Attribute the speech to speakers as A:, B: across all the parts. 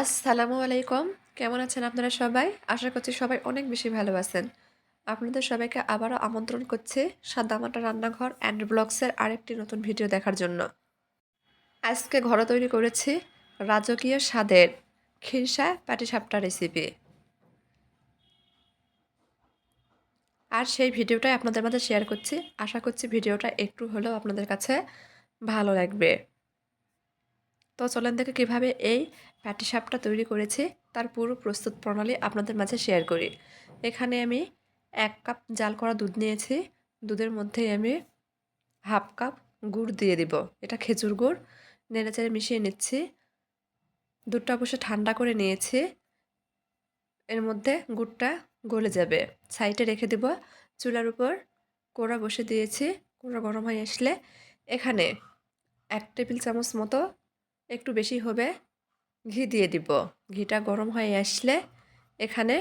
A: আসসালামু আলাইকুম। কেমন আছেন আপনারা সবাই? আশা করছি সবাই অনেক বেশি ভালো আছেন। আপনাদের সবাইকে আবারও আমন্ত্রণ করছি সাদামাটা রান্নাঘর অ্যান্ড ব্লগসের আরেকটি নতুন ভিডিও দেখার জন্য। আজকে ঘরে তৈরি করেছি রাজকীয় স্বাদের খিরসা পাটিসাপটা রেসিপি আর সেই ভিডিওটাই আপনাদের মাঝে শেয়ার করছি। আশা করছি ভিডিওটা একটু হলেও আপনাদের কাছে ভালো লাগবে। তো চলেন দেখে কীভাবে এই প্যাটিসাপটা তৈরি করেছি, তার পুরো প্রস্তুত প্রণালী আপনাদের মাঝে শেয়ার করি। এখানে আমি এক কাপ জাল করা দুধ নিয়েছি, দুধের মধ্যে আমি হাফ কাপ গুড় দিয়ে দিব, এটা খেজুর গুড়। নেড়েচেড়ে মিশিয়ে নিচ্ছি, দুধটা অবশ্য ঠান্ডা করে নিয়েছি, এর মধ্যে গুড়টা গলে যাবে। সাইডে রেখে দেব, চুলার উপর কোড়া বসে দিয়েছি, কোড়া গরম হয়ে আসলে এখানে এক টেবিল চামচ মতো একটু বেশি হবে ঘি দিয়ে দিব। ঘিটা গরম হয়ে আসলে এখানে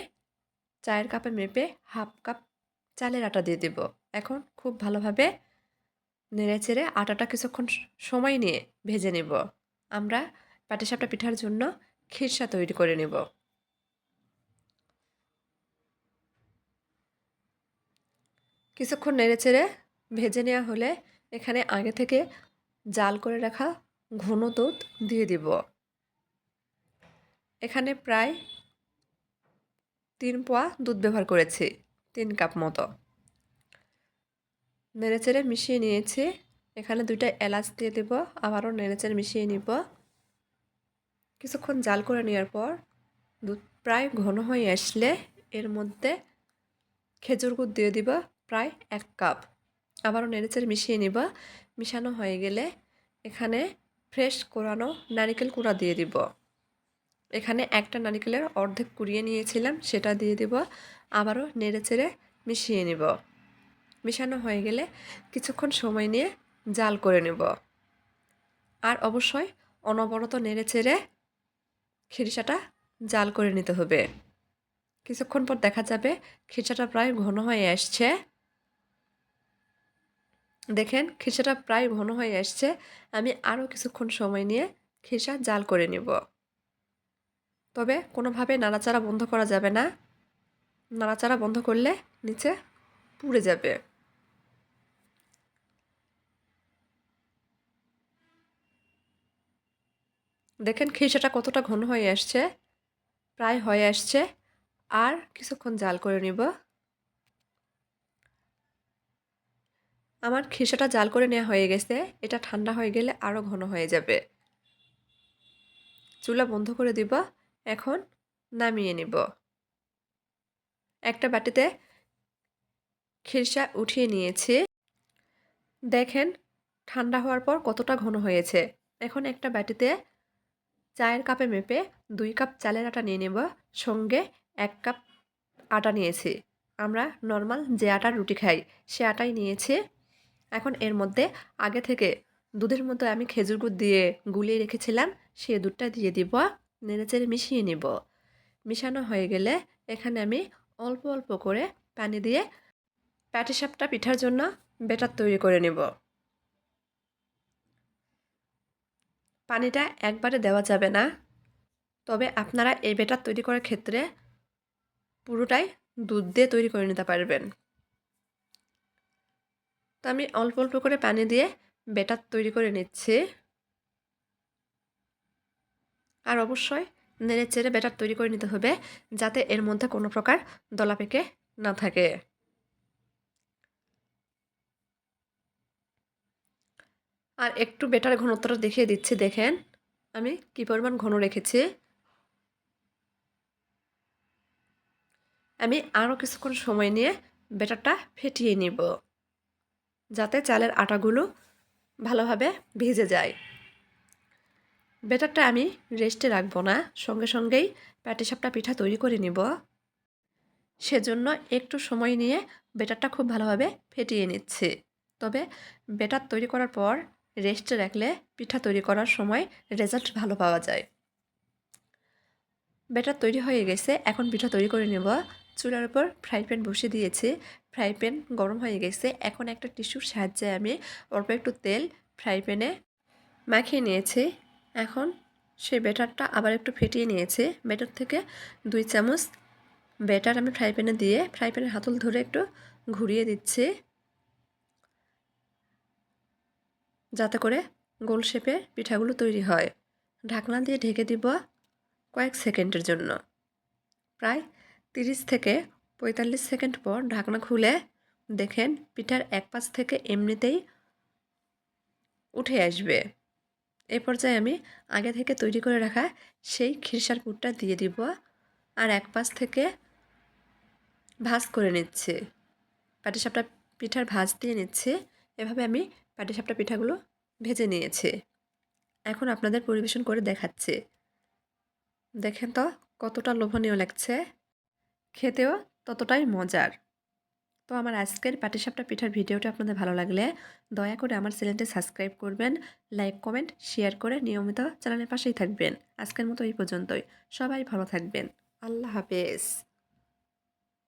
A: চায়ের কাপে মেপে হাফ কাপ চালের আটা দিয়ে দিব। এখন খুব ভালোভাবে নেড়ে চেড়ে আটাটা কিছুক্ষণ সময় নিয়ে ভেজে নেব। আমরা পাটিসাপটা পিঠার জন্য খিরসা তৈরি করে নেব। কিছুক্ষণ নেড়ে চেড়ে ভেজে নেওয়া হলে এখানে আগে থেকে জাল করে রাখা ঘন দুধ দিয়ে দিব। এখানে প্রায় তিন পোয়া দুধ ব্যবহার করেছি, তিন কাপ মতো। নেড়েচেড়ে মিশিয়ে নিয়েছি। এখানে দুইটা এলাচ দিয়ে দেব, আবারও নেড়েচেড়ে মিশিয়ে নিব। কিছুক্ষণ জাল করে নেওয়ার পর দুধ প্রায় ঘন হয়ে আসলে এর মধ্যে খেজুর গুড় দিয়ে দিব প্রায় এক কাপ। আবারও নেড়েচেড়ে মিশিয়ে নিব। মিশানো হয়ে গেলে এখানে ফ্রেশ কোরানো নারিকেল কুড়া দিয়ে দিব। এখানে একটা নারিকেলের অর্ধেক কুড়িয়ে নিয়েছিলাম, সেটা দিয়ে দিব। আবারও নেড়ে চেড়ে মিশিয়ে নিব। মিশানো হয়ে গেলে কিছুক্ষণ সময় নিয়ে জাল করে নেব। আর অবশ্যই অনবরত নেড়ে চেড়ে খিরসাটা জাল করে নিতে হবে। কিছুক্ষণ পর দেখা যাবে খিরসাটা প্রায় ঘন হয়ে আসছে। দেখেন, খিরসাটা প্রায় ঘন হয়ে আসছে। আমি আরও কিছুক্ষণ সময় নিয়ে খিরসা জাল করে নিব। তবে কোনোভাবে নাড়াচাড়া বন্ধ করা যাবে না। নাড়াচাড়া বন্ধ করলে নিচে পুড়ে যাবে। দেখেন খিরসাটা কতটা ঘন হয়ে আসছে, প্রায় হয়ে আসছে। আর কিছুক্ষণ জাল করে নিব। আমার খিসাটা জাল করে নেওয়া হয়ে গেছে। এটা ঠান্ডা হয়ে গেলে আরও ঘন হয়ে যাবে। চুলা বন্ধ করে দিব। এখন নামিয়ে নিব। একটা বাটিতে খিরসা উঠিয়ে নিয়েছি। দেখেন, ঠান্ডা হওয়ার পর কতটা ঘন হয়েছে। এখন একটা বাটিতে চায়ের কাপে মেপে দুই কাপ চালের আটা নিয়ে নেব। সঙ্গে এক কাপ আটা নিয়েছি। আমরা নর্মাল যে আটার রুটি খাই, সে আটাই নিয়েছি। এখন এর মধ্যে আগে থেকে দুধের মধ্যে আমি খেজুর গুড় দিয়ে গুলিয়ে রেখেছিলাম, সে দুধটা দিয়ে দিব। নেড়েচেড়ে মিশিয়ে নিব। মিশানো হয়ে গেলে এখানে আমি অল্প অল্প করে পানি দিয়ে প্যাটিসাপটা পিঠার জন্য বেটার তৈরি করে নেব। পানিটা একবারে দেওয়া যাবে না। তবে আপনারা এই বেটার তৈরি করার ক্ষেত্রে পুরোটাই দুধ দিয়ে তৈরি করে নিতে পারবেন। তো আমি অল্প অল্প করে পানি দিয়ে বেটার তৈরি করে নিচ্ছি। আর অবশ্যই নেড়ে চেড়ে ব্যাটার তৈরি করে নিতে হবে যাতে এর মধ্যে কোনো প্রকার দলা পেকে না থাকে। আর একটু বেটার ঘনত্বটা দেখিয়ে দিচ্ছি, দেখেন। আমি কি পরিমাণ ঘন রেখেছি। আমি আরও কিছুক্ষণ সময় নিয়ে ব্যাটারটা ফেটিয়ে নিব, যাতে চালের আটাগুলো ভালোভাবে ভিজে যায়। বেটারটা আমি রেস্টে রাখব না, সঙ্গে সঙ্গেই প্যাটিসাপটা পিঠা তৈরি করে নিব। সেজন্য একটু সময় নিয়ে বেটারটা খুব ভালোভাবে ফেটিয়ে নিচ্ছি। তবে বেটার তৈরি করার পর রেস্টে রাখলে পিঠা তৈরি করার সময় রেজাল্ট ভালো পাওয়া যায়। বেটার তৈরি হয়ে গেছে, এখন পিঠা তৈরি করে নেব। চুলার উপর ফ্রাই প্যান বসিয়ে দিয়েছি। ফ্রাই প্যান গরম হয়ে গেছে, এখন একটা টিস্যুর সাহায্যে আমি অল্প একটু তেল ফ্রাই প্যানে মাখিয়ে নিয়েছি। এখন সেই ব্যাটারটা আবার একটু ফেটিয়ে নিয়েছি। ব্যাটার থেকে দুই চামচ ব্যাটার আমি ফ্রাই প্যানে দিয়ে, ফ্রাই প্যানের হাতল ধরে একটু ঘুরিয়ে দিচ্ছি। যাতে করে গোল শেপে পিঠাগুলো তৈরি হয়। ঢাকনা দিয়ে ঢেকে দিব কয়েক সেকেন্ডের জন্য। প্রায় তিরিশ থেকে পঁয়তাল্লিশ সেকেন্ড পর ঢাকনা খুলে দেখেন পিঠার এক পাশ থেকে এমনিতেই উঠে আসবে। এ পর্যায়ে আমি আগে থেকে তৈরি করে রাখা সেই খিরসার পুরটা দিয়ে দিব আর এক পাশ থেকে ভাজ করে নিচ্ছি। পাটিসাপটা পিঠার ভাজ দিয়ে নিচ্ছি। এভাবে আমি পাটিসাপটা পিঠাগুলো ভেজে নিয়েছি। এখন আপনাদের পরিবেশন করে দেখাচ্ছি। দেখেন তো কতটা লোভনীয় লাগছে। খেতেও ততটাই মজার। তো আমার আজকের পাটিসাপটা পিঠার ভিডিওটা আপনাদের ভালো লাগলে দয়া করে আমার চ্যানেলটি সাবস্ক্রাইব করবেন, লাইক, কমেন্ট, শেয়ার করে নিয়মিত চ্যানেলের পাশেই থাকবেন। আজকের মতো এই পর্যন্তই। সবাই ভালো থাকবেন। আল্লাহ হাফেজ।